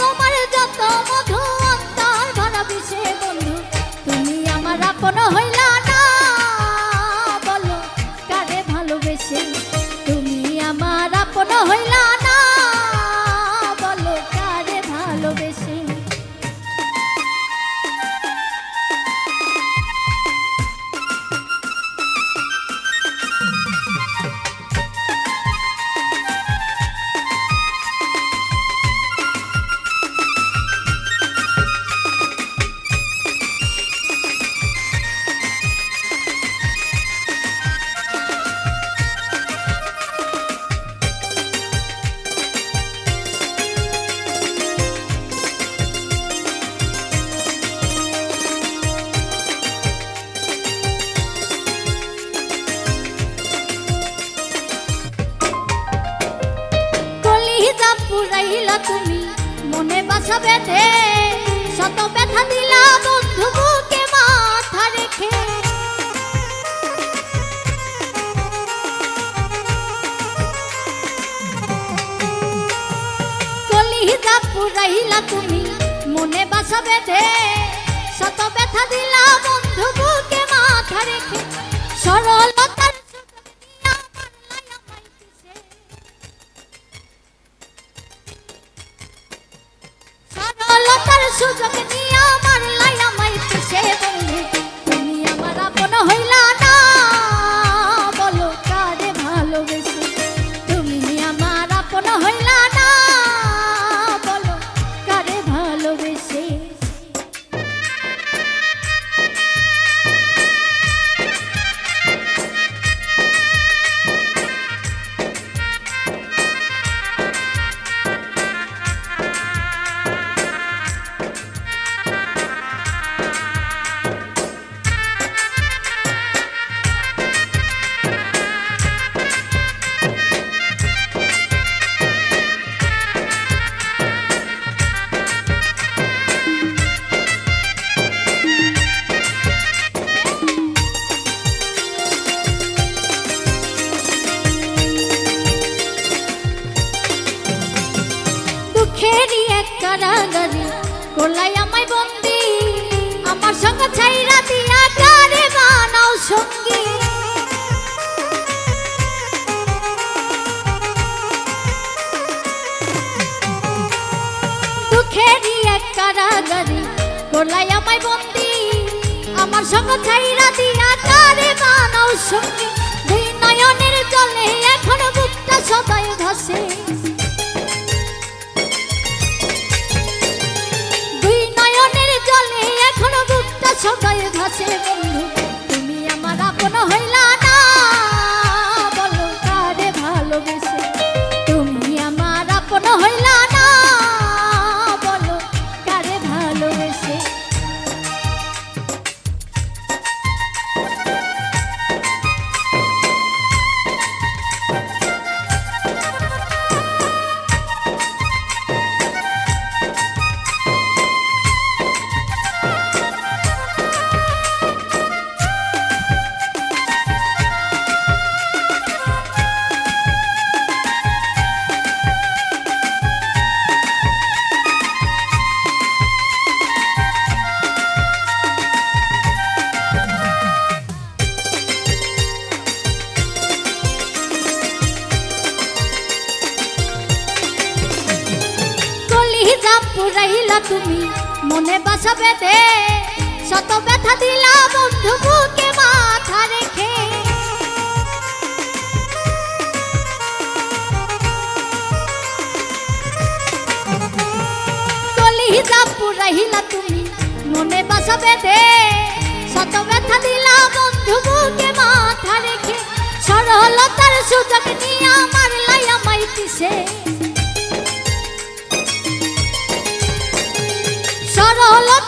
তোমার যত মধু অন্তর ভরা বন্ধু তুমি আমার আপন হইলা। পুরাইলা তুমি মনে বাসা বেঁধে, শত ব্যথা দিলা বন্ধু বুকে মাথা রেখে। কলিজা পুরাইলা তুমি মনে বাসা বেঁধে, শত ব্যথা দিলা বন্ধু বুকে মাথা রেখে। সরলতার সুযোগ নিয়ে আমার কোলাই আমায় বন্দি। আমার সঙ্গে ছাইরা দিয়া কারে বানাও সঙ্গী। দুঃখেরই এক কারাগারে কোলাই আমায় বন্দি। আমার সঙ্গে ছাইরা দিয়া কারে বানাও সঙ্গী। দুই নয়নের জলে এখন বুকটা সবাই ভাসে। বুকটা সবাই পুরাইলা তুমি। মনে বাসা বেঁধে শত ব্যথা দিলা বন্ধু বুকে মাথা রেখে কলিজা পুরাইলা তুমি, মনে বাসা বেঁধে শত ব্যথা দিলা বন্ধু বুকে মাথা রেখে সরলতার সুযোগ নিয়ে আমার লাইয়া মাইতিছে সরলতার সুযোগ